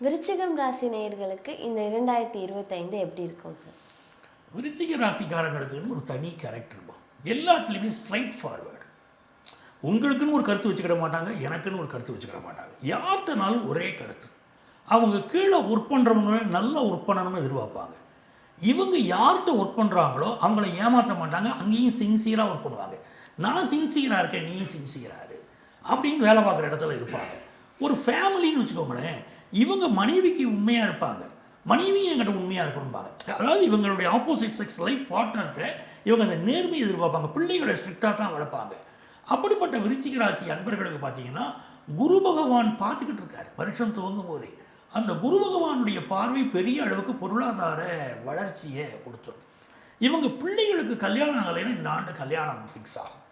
விருச்சிகம் ராசி நேயர்களுக்கு இந்த இரண்டாயிரத்தி இருபத்தைந்து எப்படி இருக்கும் சார் விருச்சிக ராசிக்காரங்களுக்குன்னு ஒரு தனி கேரக்டர் இருக்கும் எல்லாத்துலேயுமே ஸ்ட்ரைட் ஃபார்வேர்டு உங்களுக்குன்னு ஒரு கருத்து வச்சுக்கிட மாட்டாங்க எனக்குன்னு ஒரு கருத்து வச்சுக்கிட மாட்டாங்க. யார்கிட்டனாலும் ஒரே கருத்து. அவங்க கீழே ஒர்க் பண்ணுறவங்க நல்லா ஒர்க் பண்ணணும்னு எதிர்பார்ப்பாங்க. இவங்க யார்கிட்ட ஒர்க் பண்ணுறாங்களோ அவங்கள ஏமாற்ற மாட்டாங்க அங்கேயும் சின்சியராக ஒர்க் பண்ணுவாங்க. நான் சின்சியராக இருக்கேன் நீ சின்சியராக இரு. அப்படின்னு வேலை பார்க்குற இடத்துல இருப்பாங்க. ஒரு ஃபேமிலின்னு வச்சுக்கோங்களேன் இவங்க மனைவிக்கு உண்மையாக இருப்பாங்க. மனைவியும் என்கிட்ட உண்மையாக இருக்கணும்பாங்க. அதாவது இவங்களுடைய ஆப்போசிட் செக்ஸ் லைஃப் பார்ட்னர்கிட்ட இவங்க அந்த நேர்மையை எதிர்பார்ப்பாங்க. பிள்ளைகளை ஸ்ட்ரிக்டாக தான் வளர்ப்பாங்க. அப்படிப்பட்ட விருச்சிக ராசி அன்பர்களுக்கு பார்த்தீங்கன்னா குரு பகவான் பார்த்துக்கிட்டு இருக்கார். வருஷம் துவங்கும் போதே. அந்த குரு பகவானுடைய பார்வை பெரிய அளவுக்கு பொருளாதார வளர்ச்சியை கொடுத்துரும். இவங்க பிள்ளைகளுக்கு கல்யாணம் ஆகலைன்னா இந்த ஆண்டு கல்யாணம் ஃபிக்ஸ் ஆகும்.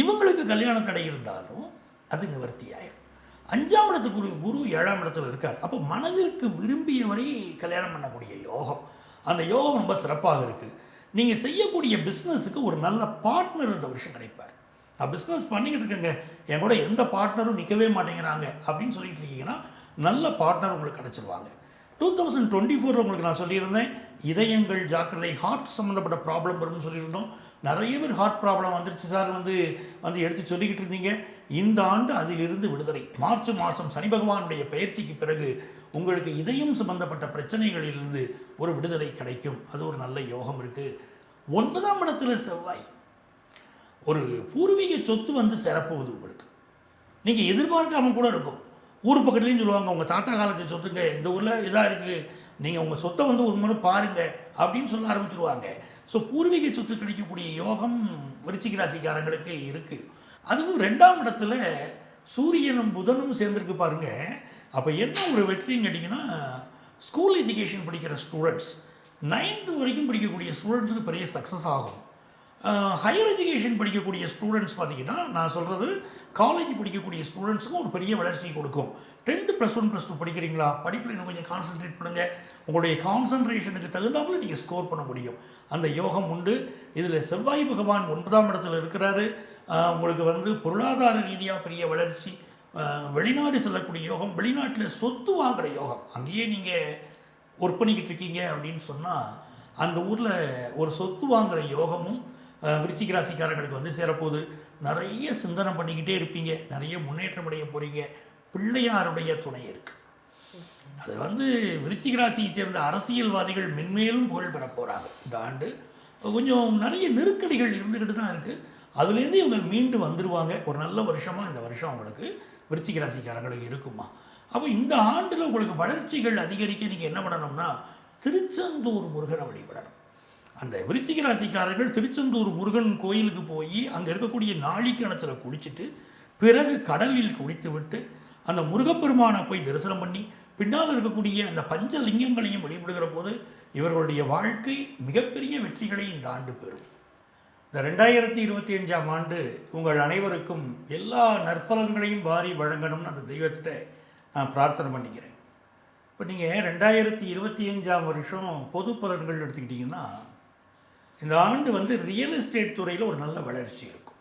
இவங்களுக்கு கல்யாண தடை இருந்தாலும் அது நிவர்த்தி ஆயிடும் அஞ்சாம் இடத்துக்கு குரு குரு ஏழாம் இடத்துல இருக்கார். அப்போ மனதிற்கு விரும்பியவரை கல்யாணம் பண்ணக்கூடிய யோகம். அந்த யோகம் ரொம்ப சிறப்பாக இருக்குது நீங்கள் செய்யக்கூடிய பிஸ்னஸுக்கு ஒரு நல்ல பார்ட்னர் இந்த வருஷம் கிடைப்பார். நான் பிஸ்னஸ் பண்ணிக்கிட்டு இருக்கேங்க. என் கூட எந்த பார்ட்னரும் நிற்கவே மாட்டேங்கிறாங்க. அப்படின்னு சொல்லிட்டு இருக்கீங்கன்னா நல்ல பார்ட்னர் உங்களுக்கு கிடச்சிருவாங்க. டூ தௌசண்ட் டுவெண்ட்டி ஃபோர் உங்களுக்கு நான் சொல்லியிருந்தேன். இதயங்கள் ஜாக்கிரதை ஹார்ட் சம்மந்தப்பட்ட ப்ராப்ளம் வரும்னு சொல்லியிருந்தோம். நிறைய பேர் ஹார்ட் ப்ராப்ளம் வந்துருச்சு சார் வந்து வந்து எடுத்து சொல்லிக்கிட்டு இருந்தீங்க. இந்த ஆண்டு அதிலிருந்து விடுதலை. மார்ச் மாதம் சனி பகவானுடைய பயிற்சிக்கு பிறகு உங்களுக்கு இதயம் சம்பந்தப்பட்ட பிரச்சனைகளிலிருந்து ஒரு விடுதலை கிடைக்கும். அது ஒரு நல்ல யோகம் இருக்குது ஒன்பதாம் இடத்துல செவ்வாய். ஒரு பூர்வீக சொத்து வந்து சேரப்போகுது உங்களுக்கு. நீங்கள் எதிர்பார்க்காம கூட இருக்கும். ஊர் பக்கத்துலேயும் சொல்லுவாங்க உங்கள் தாத்தா காலத்து சொத்துங்க இந்த ஊரில் இதாக இருக்குது நீங்கள் உங்கள் சொத்தை வந்து ஒரு முறை பாருங்கள் அப்படின்னு சொல்ல ஆரம்பிச்சிருவாங்க. ஸோ பூர்வீக சொத்து கிடைக்கக்கூடிய யோகம் விருச்சிக ராசிக்காரங்களுக்கு இருக்குது அதுவும் ரெண்டாம் இடத்துல சூரியனும் புதனும் சேர்ந்துருக்கு பாருங்க. அப்போ என்ன ஒரு வெற்றின்னு கேட்டிங்கன்னா ஸ்கூல் எஜுகேஷன் படிக்கிற ஸ்டூடெண்ட்ஸ் நைன்த்து வரைக்கும் படிக்கக்கூடிய ஸ்டூடெண்ட்ஸுக்கு பெரிய சக்ஸஸ் ஆகும். ஹையர் எஜுகேஷன் படிக்கக்கூடிய ஸ்டூடெண்ட்ஸ் பார்த்தீங்கன்னா நான் சொல்கிறது காலேஜ் படிக்கக்கூடிய ஸ்டூடெண்ட்ஸுக்கும் ஒரு பெரிய வளர்ச்சி கொடுக்கும். Tenth plus one plus two படிக்கிறீங்களா? படிப்பில் இன்னும் கொஞ்சம் கான்சென்ட்ரேட் பண்ணுங்கள் உங்களுடைய கான்சன்ட்ரேஷனுக்கு தகுந்தாப்புல நீங்கள் ஸ்கோர் பண்ண முடியும். அந்த யோகம் உண்டு. இதில் செவ்வாய் பகவான் ஒன்பதாம் இடத்துல இருக்கிறாரு. உங்களுக்கு வந்து பொருளாதார ரீதியாக பெரிய வளர்ச்சி. வெளிநாடு செல்லக்கூடிய யோகம் வெளிநாட்டில் சொத்து வாங்குற யோகம். அங்கேயே நீங்கள் ஒர்க் பண்ணிக்கிட்டு இருக்கீங்க அப்படின்னு சொன்னால் அந்த ஊரில் ஒரு சொத்து வாங்குகிற யோகமும் விருச்சிக ராசிக்காரங்களுக்கு வந்து சேரப்போகுது. நிறைய சிந்தனை பண்ணிக்கிட்டே இருப்பீங்க. நிறைய முன்னேற்றம் அடைய போகிறீங்க பிள்ளையாருடைய துணை இருக்குது அது வந்து விருச்சிக ராசியை சேர்ந்த அரசியல்வாதிகள் மென்மேலும் புகழ் பெற போகிறாங்க இந்த ஆண்டு கொஞ்சம் நிறைய நெருக்கடிகள் இருந்துக்கிட்டு தான் இருக்குது அதுலேருந்து இவங்க மீண்டு வந்துடுவாங்க ஒரு நல்ல வருஷமாக இந்த வருஷம் அவங்களுக்கு விருச்சிக ராசிக்காரங்களுக்கு இருக்குமா. அப்போ இந்த ஆண்டில் உங்களுக்கு வளர்ச்சிகள் அதிகரிக்க நீங்கள் என்ன பண்ணணும்னா திருச்செந்தூர் முருகனை வழிபடணும். அந்த விருச்சிக ராசிக்காரர்கள் திருச்செந்தூர் முருகன் கோயிலுக்கு போய் அங்கே இருக்கக்கூடிய நாழிக்கிணத்துல குளிச்சுட்டு பிறகு கடலில் குளித்து விட்டு அந்த முருகப்பெருமானை போய் தரிசனம் பண்ணி பின்னால் இருக்கக்கூடிய அந்த பஞ்ச லிங்கங்களையும் வழிபடுகிற போது இவர்களுடைய வாழ்க்கை மிகப்பெரிய வெற்றிகளை இந்த ஆண்டு பெறும். இந்த ரெண்டாயிரத்தி இருபத்தி அஞ்சாம் ஆண்டு உங்கள் அனைவருக்கும் எல்லா நற்பலன்களையும் வாரி வழங்கணும்னு அந்த தெய்வத்திட்ட நான் பிரார்த்தனை பண்ணிக்கிறேன். இப்போ நீங்கள் ரெண்டாயிரத்தி இருபத்தி அஞ்சாம் வருஷம் பொது பலன்கள் எடுத்துக்கிட்டிங்கன்னா இந்த ஆண்டு வந்து ரியல் எஸ்டேட் துறையில் ஒரு நல்ல வளர்ச்சி இருக்கும்.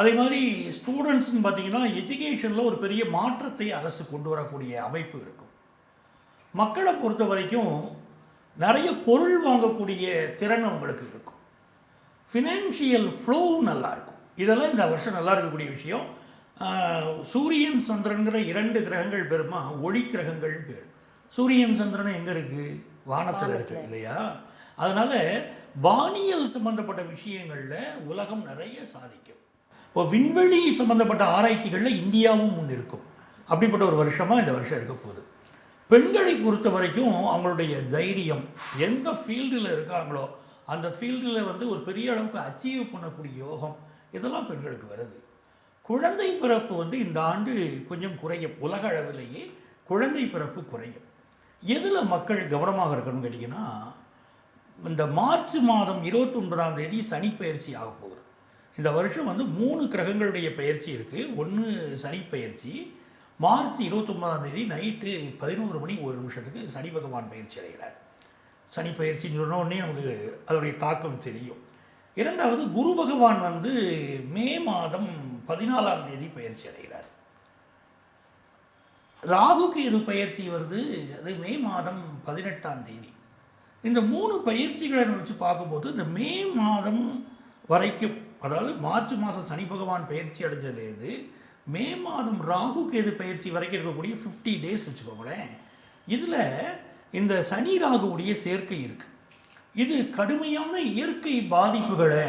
அதே மாதிரி ஸ்டூடெண்ட்ஸ்னு பார்த்தீங்கன்னா எஜுகேஷனில் ஒரு பெரிய மாற்றத்தை அரசு கொண்டு வரக்கூடிய அமைப்பு இருக்கும். மக்களை பொறுத்த வரைக்கும் நிறைய பொருள் வாங்கக்கூடிய திறன் உங்களுக்கு இருக்கும். ஃபினான்ஷியல் ஃப்ளோவும் நல்லாயிருக்கும் இதெல்லாம் இந்த வருஷம் நல்லா இருக்கக்கூடிய விஷயம். சூரியன் சந்திரன்கிற இரண்டு கிரகங்கள் பெருமா? ஒளி கிரகங்கள் பேர். சூரியன் சந்திரன் எங்கே இருக்குது வானத்தில் இருக்குது இல்லையா? அதனால் வானியல் சம்பந்தப்பட்ட விஷயங்களில் உலகம் நிறைய சாதிக்கும். இப்போ விண்வெளி சம்பந்தப்பட்ட ஆராய்ச்சிகளில் இந்தியாவும் முன் இருக்கும் அப்படிப்பட்ட ஒரு வருஷமாக இந்த வருஷம் இருக்க போகுது. பெண்களை பொறுத்த வரைக்கும் அவங்களுடைய தைரியம் எந்த ஃபீல்டில் இருக்காங்களோ அந்த ஃபீல்டில் வந்து ஒரு பெரிய அளவுக்கு அச்சீவ் பண்ணக்கூடிய யோகம் இதெல்லாம் பெண்களுக்கு வருது. குழந்தை பிறப்பு வந்து இந்த ஆண்டு கொஞ்சம் குறையும். உலக அளவிலேயே குழந்தை பிறப்பு குறையும். எதில் மக்கள் கவனமாக இருக்கணும்னு கேட்டிங்கன்னா இந்த மார்ச் மாதம் இருபத்தி ஒன்பதாம் தேதி சனி பயிற்சி ஆக போகுது. இந்த வருஷம் வந்து மூணு கிரகங்களுடைய பயிற்சி இருக்குது ஒன்று சனி பயிற்சி மார்ச் இருபத்தொன்பதாம் தேதி நைட்டு பதினோரு மணி ஒரு நிமிஷத்துக்கு சனி பகவான் பயிற்சி அடைகிறார். சனி பயிற்சின்னு சொன்ன உடனே நமக்கு அதோடைய தாக்கம் தெரியும். இரண்டாவது குரு பகவான் வந்து மே மாதம் பதினாலாம் தேதி பயிற்சி அடைகிறார். ராகுக்கு இது பயிற்சி வருது? அது மே மாதம் பதினெட்டாம் தேதி. இந்த மூணு பயிற்சிகளை வச்சு பார்க்கும்போது இந்த மே மாதம் வரைக்கும் அதாவது மார்ச் மாதம் சனி பகவான் பயிற்சி அடைஞ்சதுலேருந்து மே மாதம் ராகு கேது பயிற்சி வரைக்கும் இருக்கக்கூடிய ஃபிஃப்டி டேஸ் வச்சுக்கோங்களேன். இதில் இந்த சனி ராகுவுடைய சேர்க்கை இருக்குது இது கடுமையான இயற்கை பாதிப்புகளை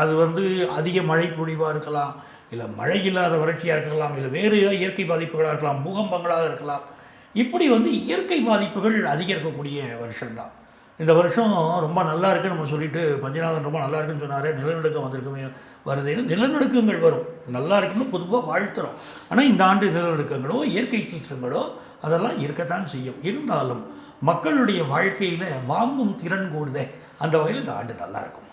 அது வந்து அதிக மழை பொழிவாக இருக்கலாம் இல்லை மழை இல்லாத வறட்சியாக இருக்கலாம் இல்லை வேறு ஏதாவது இயற்கை பாதிப்புகளாக இருக்கலாம் பூகம்பங்களாக இருக்கலாம். இப்படி வந்து இயற்கை பாதிப்புகள் அதிகரிக்கக்கூடிய வருஷம்தான். இந்த வருஷம் ரொம்ப நல்லா இருக்குன்னு நம்ம சொல்லிட்டு பஞ்சநாதன் ரொம்ப நல்லா இருக்குன்னு சொன்னார். நிலநடுக்கம் வந்திருக்குமே வருதுன்னு நிலநடுக்கங்கள் வரும். நல்லா இருக்குன்னு பொதுவாக வாழ்த்துறோம். ஆனால் இந்த ஆண்டு நிலநடுக்கங்களோ இயற்கை சீற்றங்களோ அதெல்லாம் இருக்கத்தான் செய்யும். இருந்தாலும் மக்களுடைய வாழ்க்கையில் வாங்கும் திறன் கூடுதே. அந்த வகையில் இந்த ஆண்டு நல்லாயிருக்கும்